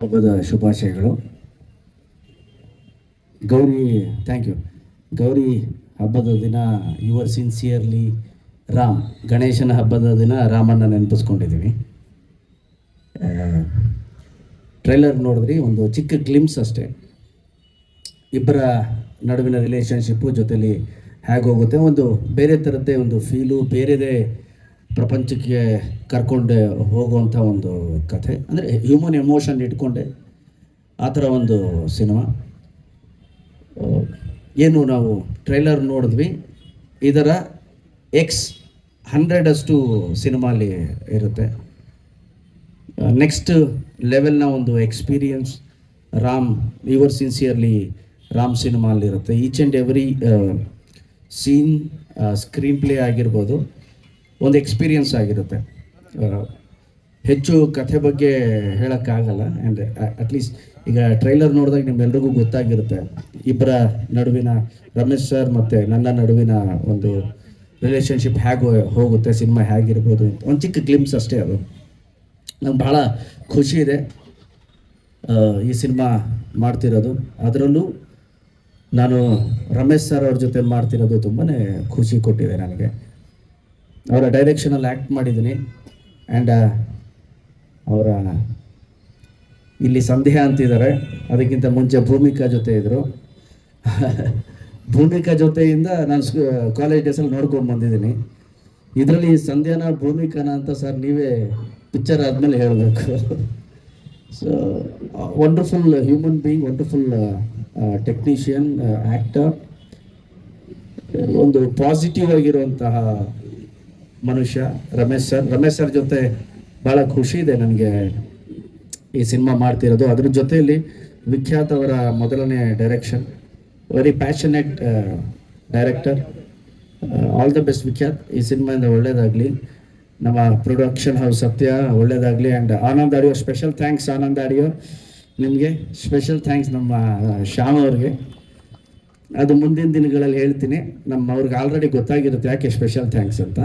ಹಬ್ಬದ ಶುಭಾಶಯಗಳು. Gauri thank you Gauri ಹಬ್ಬದ ದಿನ ಯುವರ್ ಸಿನ್ಸಿಯರ್ಲಿ ರಾಮ್ ಗಣೇಶನ ಹಬ್ಬದ ದಿನ ರಾಮಣ್ಣ ನೆನಪಿಸ್ಕೊಂಡಿದ್ದೀವಿ ಟ್ರೈಲರ್ ನೋಡಿದ್ರಿ, ಒಂದು ಚಿಕ್ಕ ಗ್ಲಿಮ್ಸ್ ಅಷ್ಟೇ. ಇಬ್ಬರ ನಡುವಿನ ರಿಲೇಷನ್ಶಿಪ್ಪು ಜೊತೆಲಿ ಹೇಗೆ ಹೋಗುತ್ತೆ. ಒಂದು ಬೇರೆ ಥರದ್ದೇ ಒಂದು ಫೀಲು ಬೇರೆದೇ ಪ್ರಪಂಚಕ್ಕೆ ಕರ್ಕೊಂಡೆ ಹೋಗುವಂಥ ಒಂದು ಕಥೆ. ಅಂದರೆ ಹ್ಯೂಮನ್ ಎಮೋಷನ್ ಇಟ್ಕೊಂಡೆ ಆ ಥರ ಒಂದು ಸಿನಿಮಾ. ಏನು ನಾವು ಟ್ರೈಲರ್ ನೋಡಿದ್ವಿ. ಇದರ ಎಕ್ಸ್ ಹಂಡ್ರೆಡಷ್ಟು ಸಿನಿಮಾಲಿ ಇರುತ್ತೆ. ನೆಕ್ಸ್ಟ್ ಲೆವೆಲ್ನ ಒಂದು experience Ram, your sincerely Ram ಸಿನಿಮಾಲಿರುತ್ತೆ. Each and every scene screen play ಆಗಿರ್ಬೋದು. ಒಂದು ಎಕ್ಸ್ಪೀರಿಯನ್ಸ್ ಆಗಿರುತ್ತೆ. ಹೆಚ್ಚು ಕಥೆ ಬಗ್ಗೆ ಹೇಳೋಕ್ಕಾಗಲ್ಲ ಆ್ಯಂಡ್ ಅಟ್ಲೀಸ್ಟ್ ಈಗ ಟ್ರೈಲರ್ ನೋಡಿದಾಗ ನಿಮ್ಮೆಲ್ರಿಗೂ ಗೊತ್ತಾಗಿರುತ್ತೆ. ಇಬ್ಬರ ನಡುವಿನ ರಮೇಶ್ ಸರ್ ಮತ್ತು ನನ್ನ ನಡುವಿನ ಒಂದು ರಿಲೇಷನ್ಶಿಪ್ ಹೇಗೆ ಹೋಗುತ್ತೆ, ಸಿನಿಮಾ ಹೇಗಿರ್ಬೋದು ಅಂತ. ಒಂದು ಚಿಕ್ಕ ಗ್ಲಿಮ್ಸ್ ಅಷ್ಟೇ ಅದು. ನಂಗೆ ಭಾಳ ಖುಷಿ ಇದೆ ಈ ಸಿನಿಮಾ ಮಾಡ್ತಿರೋದು. ಅದರಲ್ಲೂ ನಾನು ರಮೇಶ್ ಸರ್ ಅವ್ರ ಜೊತೆ ಮಾಡ್ತಿರೋದು ತುಂಬಾ ಖುಷಿ ಕೊಟ್ಟಿದೆ ನನಗೆ. ಅವರ ಡೈರೆಕ್ಷನಲ್ಲಿ ಆ್ಯಕ್ಟ್ ಮಾಡಿದ್ದೀನಿ. ಆ್ಯಂಡ್ ಅವರ ಇಲ್ಲಿ ಸಂದೇಹ ಅಂತಿದ್ದಾರೆ ಅದಕ್ಕಿಂತ ಮುಂಚೆ ಭೂಮಿಕಾ ಜೊತೆ ಇದ್ದರು ಭೂಮಿಕಾ ಜೊತೆಯಿಂದ ನಾನು ಕಾಲೇಜ್ ಡೇಸಲ್ಲಿ ನೋಡ್ಕೊಂಡು ಬಂದಿದ್ದೀನಿ. ಇದರಲ್ಲಿ ಸಂಧ್ಯಾನ, ಭೂಮಿಕಾನ ಅಂತ ಸರ್ ನೀವೇ ಪಿಕ್ಚರ್ ಆದಮೇಲೆ ಹೇಳಬೇಕು. So wonderful human being wonderful technician actor ಒಂದು ಪಾಸಿಟಿವ್ ಆಗಿರುವಂತಹ ಮನುಷ್ಯ, ರಮೇಶ್ ಸರ್. ರಮೇಶ್ ಸರ್ ಜೊತೆ ಭಾಳ ಖುಷಿ ಇದೆ ನನಗೆ ಈ ಸಿನಿಮಾ ಮಾಡ್ತಿರೋದು. ಅದ್ರ ಜೊತೆಯಲ್ಲಿ ವಿಖ್ಯಾತ್ ಅವರ ಮೊದಲನೇ direction very passionate director all the best Vikhyat. ಈ ಸಿನಿಮಾಯಿಂದ ಒಳ್ಳೇದಾಗಲಿ. ನಮ್ಮ ಪ್ರೊಡಕ್ಷನ್ ಹೌಸ್ ಸತ್ಯ ಒಳ್ಳೇದಾಗಲಿ. And Anand audio special thanks Anand audio. ನಿಮಗೆ ಸ್ಪೆಷಲ್ ಥ್ಯಾಂಕ್ಸ್ ನಮ್ಮ ಶ್ಯಾಮ್ ಅವ್ರಿಗೆ. ಅದು ಮುಂದಿನ ದಿನಗಳಲ್ಲಿ ಹೇಳ್ತೀನಿ. ನಮ್ಮ ಅವ್ರಿಗೆ ಆಲ್ರೆಡಿ ಗೊತ್ತಾಗಿರುತ್ತೆ ಯಾಕೆ ಸ್ಪೆಷಲ್ ಥ್ಯಾಂಕ್ಸ್ ಅಂತ.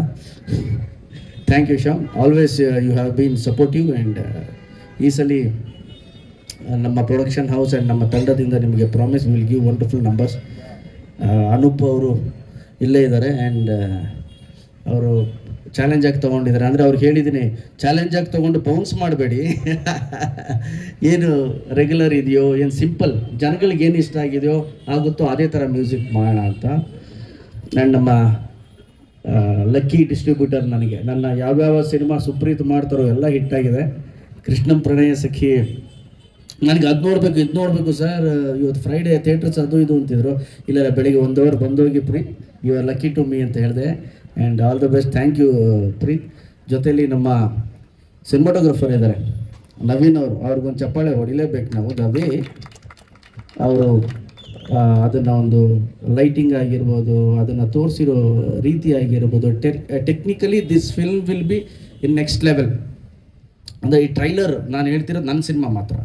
Thank you Shyam always you have been supportive and ಈ ಸಲ ನಮ್ಮ ಪ್ರೊಡಕ್ಷನ್ ಹೌಸ್ ಆ್ಯಂಡ್ ನಮ್ಮ ತಂಡದಿಂದ ನಿಮಗೆ promise will give wonderful numbers Anoop ಅವರು ಇಲ್ಲೇ ಇದ್ದಾರೆ ಆ್ಯಂಡ್ ಅವರು ಚಾಲೆಂಜ್ ಆಗಿ ತೊಗೊಂಡಿದ್ದಾರೆ. ಅಂದರೆ ಅವ್ರಿಗೆ ಹೇಳಿದ್ದೀನಿ ಚಾಲೆಂಜ್ ಆಗಿ ತೊಗೊಂಡು ಬೌನ್ಸ್ ಮಾಡಬೇಡಿ. ಏನು ರೆಗ್ಯುಲರ್ ಇದೆಯೋ ಏನು ಸಿಂಪಲ್ ಜನಗಳಿಗೆ ಏನು ಇಷ್ಟ ಆಗಿದೆಯೋ ಆಗುತ್ತೋ ಅದೇ ಥರ ಮ್ಯೂಸಿಕ್ ಮಾಡೋಣ ಅಂತ. ನಾನು ನಮ್ಮ ಲಕ್ಕಿ ಡಿಸ್ಟ್ರಿಬ್ಯೂಟರ್ ನನಗೆ. ನನ್ನ ಯಾವ್ಯಾವ ಸಿನಿಮಾ ಸುಪ್ರೀತ್ ಮಾಡ್ತಾರೋ ಎಲ್ಲ ಹಿಟ್ಟಾಗಿದೆ ಕೃಷ್ಣಂ ಪ್ರಣಯ ಸಖಿ. ನನಗೆ ಅದು ನೋಡಬೇಕು ಇದು ನೋಡಬೇಕು ಸರ್. ಇವತ್ತು ಫ್ರೈಡೇ ಥಿಯೇಟರ್ಸ್ ಅದು ಇದು ಅಂತಿದ್ರು. ಇಲ್ಲ, ಬೆಳಿಗ್ಗೆ ಒಂದು ಅವರ್ ಬಂದೋಗಿ pre you are lucky to me ಅಂತ ಹೇಳಿದೆ. And all the best thank you Preeth ಜೊತೆಯಲ್ಲಿ ನಮ್ಮ ಸಿನಿಮಾಟೋಗ್ರಫರ್ ಇದ್ದಾರೆ. ನವೀನ್ ಅವರು, ಅವ್ರಿಗೊಂದು ಚಪ್ಪಾಳೆ ಹೊಡಿಲೇಬೇಕು ನಾವು. ದವಿ ಅವರು ಅದನ್ನು ಒಂದು ಲೈಟಿಂಗ್ ಆಗಿರ್ಬೋದು, ಅದನ್ನು ತೋರಿಸಿರೋ ರೀತಿ ಆಗಿರ್ಬೋದು. Tech technically this film will be in next level ಅಂದರೆ ಈ ಟ್ರೈಲರ್ ನಾನು ಹೇಳ್ತಿರೋದು ನನ್ನ ಸಿನಿಮಾ ಮಾತ್ರ.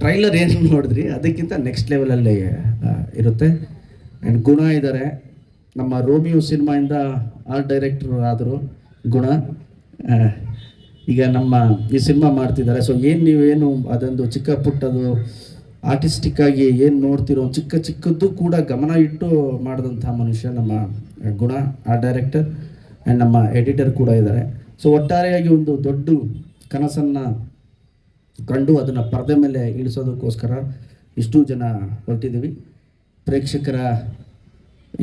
ಟ್ರೈಲರ್ ಏನು ನೋಡಿದ್ರಿ? ಅದಕ್ಕಿಂತ ನೆಕ್ಸ್ಟ್ ಲೆವೆಲಲ್ಲಿ ಇರುತ್ತೆ. ಆ್ಯಂಡ್ ಗುಣ ಇದ್ದಾರೆ ನಮ್ಮ ರೋಮಿಯೋ ಸಿನಿಮಾಯಿಂದ ಆರ್ಟ್ ಡೈರೆಕ್ಟರ್ ಆದರು ಗುಣ. ಈಗ ನಮ್ಮ ಈ ಸಿನಿಮಾ ಮಾಡ್ತಿದ್ದಾರೆ. ಸೊ ಏನು ನೀವೇನು ಅದೊಂದು ಚಿಕ್ಕ ಪುಟ್ಟದು ಆರ್ಟಿಸ್ಟಿಕ್ ಆಗಿ ಏನು ನೋಡ್ತಿರೋ ಚಿಕ್ಕ ಚಿಕ್ಕದ್ದು ಕೂಡ ಗಮನ ಇಟ್ಟು ಮಾಡಿದಂಥ ಮನುಷ್ಯ ನಮ್ಮ ಗುಣ, ಆರ್ಟ್ ಡೈರೆಕ್ಟರ್ ಆ್ಯಂಡ್ ನಮ್ಮ ಎಡಿಟರ್ ಕೂಡ ಇದ್ದಾರೆ. ಸೊ ಒಟ್ಟಾರೆಯಾಗಿ ಒಂದು ದೊಡ್ಡ ಕನಸನ್ನು ಕಂಡು ಅದನ್ನು ಪರದೆ ಮೇಲೆ ಇಳಿಸೋದಕ್ಕೋಸ್ಕರ ಇಷ್ಟು ಜನ ಹೊರಟಿದ್ದೀವಿ. ಪ್ರೇಕ್ಷಕರ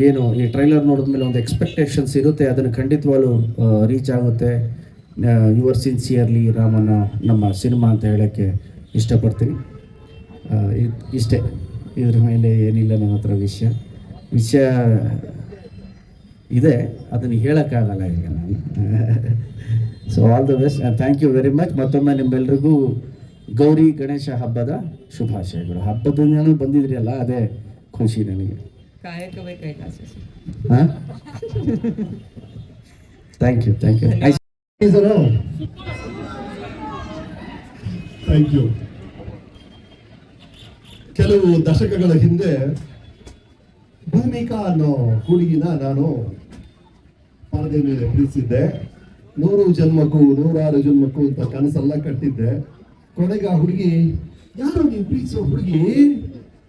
ಏನು, ಈ ಟ್ರೈಲರ್ ನೋಡಿದ್ಮೇಲೆ ಒಂದು ಎಕ್ಸ್ಪೆಕ್ಟೇಷನ್ಸ್ ಇರುತ್ತೆ, ಅದನ್ನು ಖಂಡಿತವಾಗ್ಲೂ ರೀಚ್ ಆಗುತ್ತೆ. ಯುವರ್ ಸಿನ್ಸಿಯರ್ಲಿ ರಾಮನ ನಮ್ಮ ಸಿನಿಮಾ ಅಂತ ಹೇಳೋಕ್ಕೆ ಇಷ್ಟಪಡ್ತೀನಿ. ಇಷ್ಟೇ. ಇದ್ರ ಮೇಲೆ ಏನಿಲ್ಲ ನನ್ನ ಹತ್ರ ವಿಷಯ. ವಿಷಯ ಇದೆ, ಅದನ್ನು ಹೇಳೋಕ್ಕಾಗಲ್ಲ ಈಗ ನಾನು. So all the best thank you very much ಮತ್ತೊಮ್ಮೆ ನಿಮ್ಮೆಲ್ರಿಗೂ ಗೌರಿ ಗಣೇಶ ಹಬ್ಬದ ಶುಭಾಶಯಗಳು. ಹಬ್ಬದ ದಿನ ಬಂದಿದ್ರಿ ಅಲ್ಲ, ಅದೇ ಖುಷಿ ನನಗೆ. ಕಾಯಕವೇ ಕೈಲಾಸ ಹಾಂ? Thank you thank you thank you ಕೆಲವು ದಶಕಗಳ ಹಿಂದೆ ಭೂಮಿಕಾ ಅನ್ನೋ ಹುಡುಗಿನ ನಾನು ಪರದೆ ಮೇಲೆ ಪ್ರೀತಿಸಿದ್ದೆ. ನೂರು ಜನ್ಮಕ್ಕೂ ನೂರಾರು ಜನ್ಮಕ್ಕೂ ಅಂತ ಕನಸೆಲ್ಲ ಕಟ್ಟಿದ್ದೆ. ಕೊನೆಗೆ ಆ ಹುಡುಗಿ ಯಾರು ನೀವು ಪ್ರೀತಿಸೋ ಹುಡುಗಿ?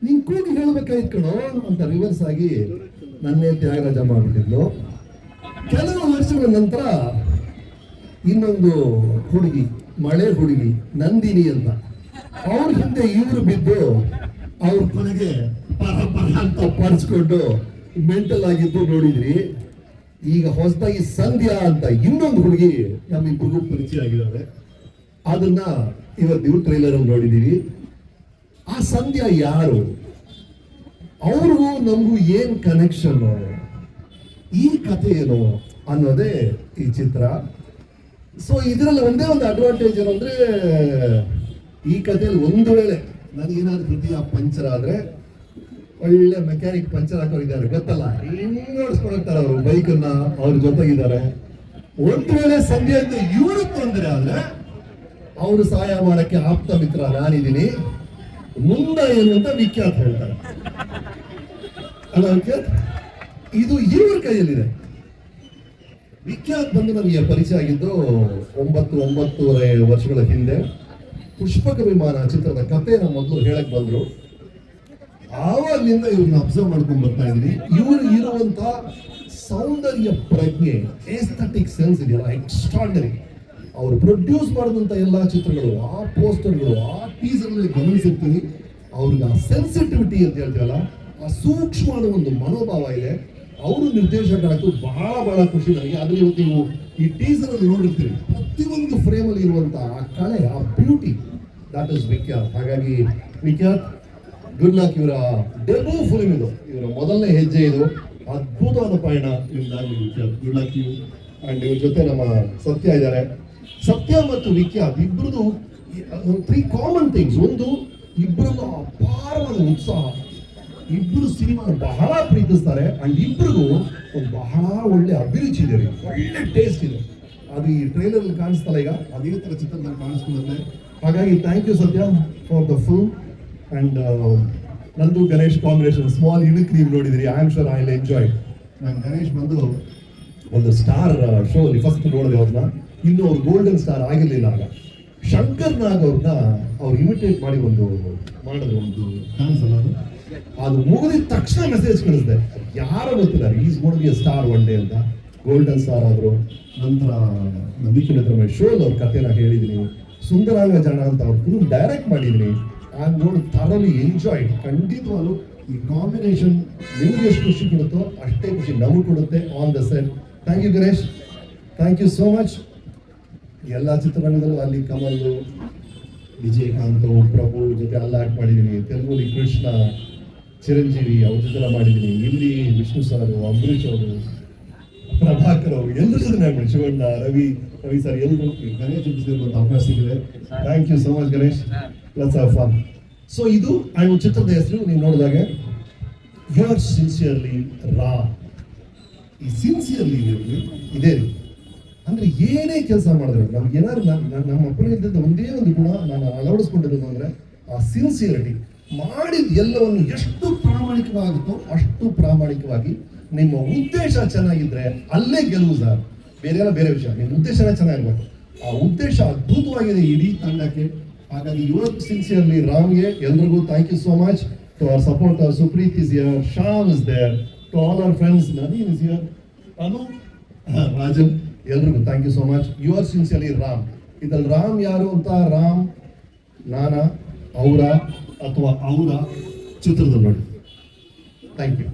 ನೀನ್ ಕೂಗಿ ಹೇಳಬೇಕಾಯ್ತು ಕಣೋ. ಅಂತ ರಿವರ್ಸ್ ಆಗಿ ನನ್ನೇ ತ್ಯಾಗರಾಜ ಮಾಡ್ಬಿಟ್ಟಿದ್ಲು. ಕೆಲವು ವರ್ಷಗಳ ನಂತರ ಇನ್ನೊಂದು ಹುಡುಗಿ, ಮಳೆ ಹುಡುಗಿ, ನಂದಿನಿ ಅಂತ. ಅವ್ರ ಹಿಂದೆ ಇವರು ಬಿದ್ದು ಅವ್ರ ಕೊನೆಗೆ ಪರ ಅಂತ ಮೆಂಟಲ್ ಆಗಿದ್ದು ನೋಡಿದ್ರಿ. ಈಗ ಹೊಸದಾಗಿ ಸಂಧ್ಯಾ ಅಂತ ಇನ್ನೊಂದು ಹುಡುಗಿ ನಮ್ಮಿಬ್ಬರಿಗೂ ಪರಿಚಯ ಆಗಿದ್ದಾರೆ ಅದನ್ನ ಇವತ್ತು ಇವ್ರ ಟ್ರೈಲರ್ ಅಲ್ಲಿ ನೋಡಿದೀವಿ ಆ ಸಂಧ್ಯಾ ಯಾರು? ಅವ್ರಿಗೂ ನಮಗೂ ಏನು ಕನೆಕ್ಷನ್ ಈ ಕಥೆ ಏನು ಅನ್ನೋದೇ ಈ ಚಿತ್ರ. ಸೊ ಇದರಲ್ಲಿ ಒಂದೇ ಒಂದು ಅಡ್ವಾಂಟೇಜ್ ಏನಂದ್ರೆ ಈ ಕಥೆಯಲ್ಲಿ ಒಂದು ವೇಳೆ ನನಗೇನಾದ್ರು ಹೃದಯ ಪಂಚರ್ ಆದ್ರೆ, ಒಳ್ಳೆ ಮೆಕ್ಯಾನಿಕ್ ಪಂಚರ್ ಹಾಕೋರಿದ್ದಾರೆ. ಗೊತ್ತಲ್ಲ? ಹಿಂಗ್ ಓಡಿಸ್ಕೊಂಡು ಹೋಗ್ತಾರೆ ಅವರು ಬೈಕನ್ನ ಅವ್ರ ಜೊತೆಗಿದ್ದಾರೆ. ಒಂದು ವೇಳೆ ಸಂಜೆ ಅಂತ ಇವರು ತೊಂದರೆ ಆದ್ರೆ, ಅವರು ಸಹಾಯ ಮಾಡಕ್ಕೆ ಆಪ್ತ ಮಿತ್ರ ನಾನಿದ್ದೀನಿ. ಮುಂದೆ ಏನು ಅಂತ ವಿಖ್ಯಾತ ಹೇಳ್ತಾರೆ. ಅಲ್ಲ ವಿಖ್ಯಾತ್ ಇದು ಇವ್ರ ಕೈಯಲ್ಲಿದೆ. ವಿಖ್ಯಾತ್ ಬಂದು ನನಗೆ ಪರಿಚಯ ಆಗಿದ್ದು ಒಂಬತ್ತು ಒಂಬತ್ತೂವರೆ ವರ್ಷಗಳ ಹಿಂದೆ ಪುಷ್ಪಕ ವಿಮಾನ ಚಿತ್ರದ ಕಥೆನ ಮೊದಲು ಹೇಳಕ್ ಬಂದ್ರು. ಆವಾಗ್ಲಿಂದ ಇವ್ರನ್ನ ಅಬ್ಸರ್ವ್ ಮಾಡ್ಕೊಂಡು ಬರ್ತಾ ಇದ್ರಿ ಇವರು ಇರುವಂತ ಸೌಂದರ್ಯ ಪ್ರಜ್ಞೆ ಏಸ್ಥೆಟಿಕ್ ಸೆನ್ಸ್ ಇದೆಯಲ್ಲ ಎಕ್ಸ್ಟ್ರಾರ್ಡನರಿ ಅವರು ಪ್ರೊಡ್ಯೂಸ್ ಮಾಡಿದಂಥ ಎಲ್ಲಾ ಚಿತ್ರಗಳು, ಆ ಪೋಸ್ಟರ್ಗಳು ಆ ಟೀಸರ್ ಗಮನಿಸಿರ್ತೀವಿ ಅವ್ರಿಗೆ ಆ ಸೆನ್ಸಿಟಿವಿಟಿ ಅಂತ ಹೇಳ್ತೀವಲ್ಲ, ಆ ಸೂಕ್ಷ್ಮವಾದ ಒಂದು ಮನೋಭಾವ ಇದೆ. ಅವರು ನಿರ್ದೇಶಕರಾಯ್ತು, ಬಹಳ ಬಹಳ ಖುಷಿ ನನಗೆ. ಅದ್ರ ಇವತ್ತು ನೀವು ಈ ಟೀಸರ್ ಅಲ್ಲಿ ನೋಡಿರ್ತೀವಿ ಪ್ರತಿಯೊಂದು ಫ್ರೇಮ್ ಅಲ್ಲಿ ಇರುವಂತ ಆ ಕಳೆ, ಆ ಬ್ಯೂಟಿ ದಾಟ್ ಇಸ್ ವಿಖ್ಯಾತ್ ಹಾಗಾಗಿ ವಿಖ್ಯಾತ್ ಗುಡ್ ಲಕ್ ಇವರ ಡೆಬೋ ಫಿಲ್ಮ್ ಇದು. ಇವರ ಮೊದಲನೇ ಹೆಜ್ಜೆ ಇದು. ಅದ್ಭುತವಾದ ಪಯಣ. Vikhyat good luck you and ಇವ್ರ ಜೊತೆ ನಮ್ಮ ಸತ್ಯ ಇದ್ದಾರೆ. ಸತ್ಯ ಮತ್ತು ವಿಖ್ಯಾತ್ ಇಬ್ಬರದು ತ್ರೀ ಕಾಮನ್ ಥಿಂಗ್ಸ್ ಒಂದು ಇಬ್ಬರದ್ದು ಅಪಾರವಾದ ಉತ್ಸಾಹ. ಇಬ್ಬರು ಸಿನಿಮಾ ಬಹಳ ಪ್ರೀತಿಸ್ತಾರೆ. ಅಂಡ್ ಇಬ್ಬರಿಗೂ ಬಹಳ ಒಳ್ಳೆ ಅಭಿರುಚಿ ಇದೆ. ಒಳ್ಳೆ ಟೇಸ್ಟ್ ಇದೆ. ಅದು ಈ ಟ್ರೈಲರ್ ಕಾಣಿಸ್ತಲ್ಲ ಈಗ? ಅದೇ ಥರ ಚಿತ್ರದಲ್ಲಿ ಕಾಣಿಸ್ಕೊಂಡಂತೆ. ಹಾಗಾಗಿ thank you Satya for the full and ನಂದು ಗಣೇಶ್ ಕಾಂಬಿನೇಷನ್ ಸ್ಮಾಲ್ ಇಣಕ್ ನೀವು ನೋಡಿದಿರಿ. I am sure I will enjoy ನಾನು ಗಣೇಶ್ ಬಂದು ಒಂದು ಸ್ಟಾರ್ ಶೋ ಅಲ್ಲಿ ಫಸ್ಟ್ ನೋಡಿದೆ ಅವ್ರನ್ನ. ಇನ್ನು ಅವ್ರು ಗೋಲ್ಡನ್ ಸ್ಟಾರ್ ಆಗಿರ್ಲಿಲ್ಲ ಆಗ. ಶಂಕರ್ ನಾಗ್ ಅವ್ರನ್ನ ಅವ್ರು ಇಮಿಟೇಟ್ ಮಾಡಿ ಒಂದು ಮಾಡಿದ್ರು ಒಂದು ಡಾನ್ಸ್ ಅಲ್ಲ ಅದು? ಮುಗಿದ ತಕ್ಷಣ ಮೆಸೇಜ್ ಕಳಿಸಿದೆ. ಯಾರೋ ಗೊತ್ತಿಲ್ಲ is god be star one day ಅಂತ. ಗೋಲ್ಡನ್ ಸ್ಟಾರ್ ಆದರು. ನಂತರ ನಂಬಿಕೆ ನಂತರ ಶೋ ಅವ್ರ ಕಥೆನ ಹೇಳಿದ್ದೀನಿ ಸುಂದರಾಂಗ ಜನ ಅಂತ ಅವ್ರ ಫಿಲ್ಮ್ ಡೈರೆಕ್ಟ್ ಮಾಡಿದ್ರಿ ಆ ನೋಡಿ ಥರಲಿ ಎಂಜಾಯ್ ಖಂಡಿತವಾಗ್ಲು ಈ ಕಾಂಬಿನೇಷನ್ ನಿಮ್ಗೆ ಎಷ್ಟು ಖುಷಿ ಕೊಡುತ್ತೋ ಅಷ್ಟೇ ಖುಷಿ ನಮಗೂ ಕೊಡುತ್ತೆ on the set thank you Ganesh thank you so much ಎಲ್ಲ ಚಿತ್ರರಂಗದಲ್ಲೂ ಅಲ್ಲಿ ಕಮಲ್ ವಿಜಯಕಾಂತ್, ಪ್ರಭು ಜೊತೆ ಅಲ್ಲ ಆ್ಯಕ್ಟ್ ಮಾಡಿದ್ದೀನಿ. ತೆಲುಗುಲಿ ಕೃಷ್ಣ, ಚಿರಂಜೀವಿ ಅವ್ರ ಜೊತೆ ಮಾಡಿದ್ದೀನಿ. ಇಲ್ಲಿ ವಿಷ್ಣು ಸರ್ ಅಂಬರೀಶ್ ಅವರು, ಪ್ರಭಾಕರ್ ಅವರು ಎಲ್ಲರ ಜೊತೆ ಶಿವಣ್ಣ, ರವಿ ರವಿ ಸರ್ ಎಲ್ಲರೂ ಗಣೇಶ್ ಒಂದು ಅವಕಾಶ ಸಿಗಿದೆ thank you so much Ganesh lots of fun so ಇದು, ಆ ಚಿತ್ರದ ಹೆಸರು, ನೀವು ನೋಡಿದಾಗ ಯುವರ್ ಸಿನ್ಸಿಯರ್ಲಿ ರಾ ಈ ಸಿನ್ಸಿಯರ್ಲಿ ಇದೇ ರೀತಿ. ಅಂದ್ರೆ ಏನೇ ಕೆಲಸ ಮಾಡಿದ್ರು ನಮ್ಗೆ ಏನಾದ್ರು ನಮ್ಮ ಅಪ್ಪನಿದ್ದ ಒಂದೇ ಒಂದು ಗುಣ ನಾನು ಅಳವಡಿಸ್ಕೊಂಡಿರೋದು ಅಂದ್ರೆ ಆ ಸಿನ್ಸಿಯರಿಟಿ ಮಾಡಿದ ಎಲ್ಲವನ್ನು ಎಷ್ಟು ಪ್ರಾಮಾಣಿಕವಾಗುತ್ತೋ ಅಷ್ಟು ಪ್ರಾಮಾಣಿಕವಾಗಿ ನಿಮ್ಮ ಉದ್ದೇಶ ಚೆನ್ನಾಗಿದ್ರೆ ಅಲ್ಲೇ ಗೆಲುವು ಸರ್. ಬೇರೆ ಬೇರೆ ವಿಷಯ, ನಿಮ್ಮ ಉದ್ದೇಶನೇ ಚೆನ್ನಾಗಿರ್ಬೇಕು. ಆ ಉದ್ದೇಶ ಅದ್ಭುತವಾಗಿದೆ ಇಡೀ ತಂಡಕ್ಕೆ. ಹಾಗಾಗಿ ಇವತ್ತು ಸಿನ್ಸಿಯರ್ಲಿ ರಾಮ್ಗೆ ಎಲ್ರಿಗೂ thank you so much to our supporter Supreet is here Sham is there to all our friends Naveen is here Anu Rajan, ಎಲ್ರಿಗೂ thank you so much your sincerely Ram ಇದ್ರಲ್ಲಿ ರಾಮ್ ಯಾರು ಅಂತ? ರಾಮ್ ನಾನ, ಅವರ ಅಥವಾ ಅವರ ಚಿತ್ರದಲ್ಲಿ ನೋಡಿ. Thank you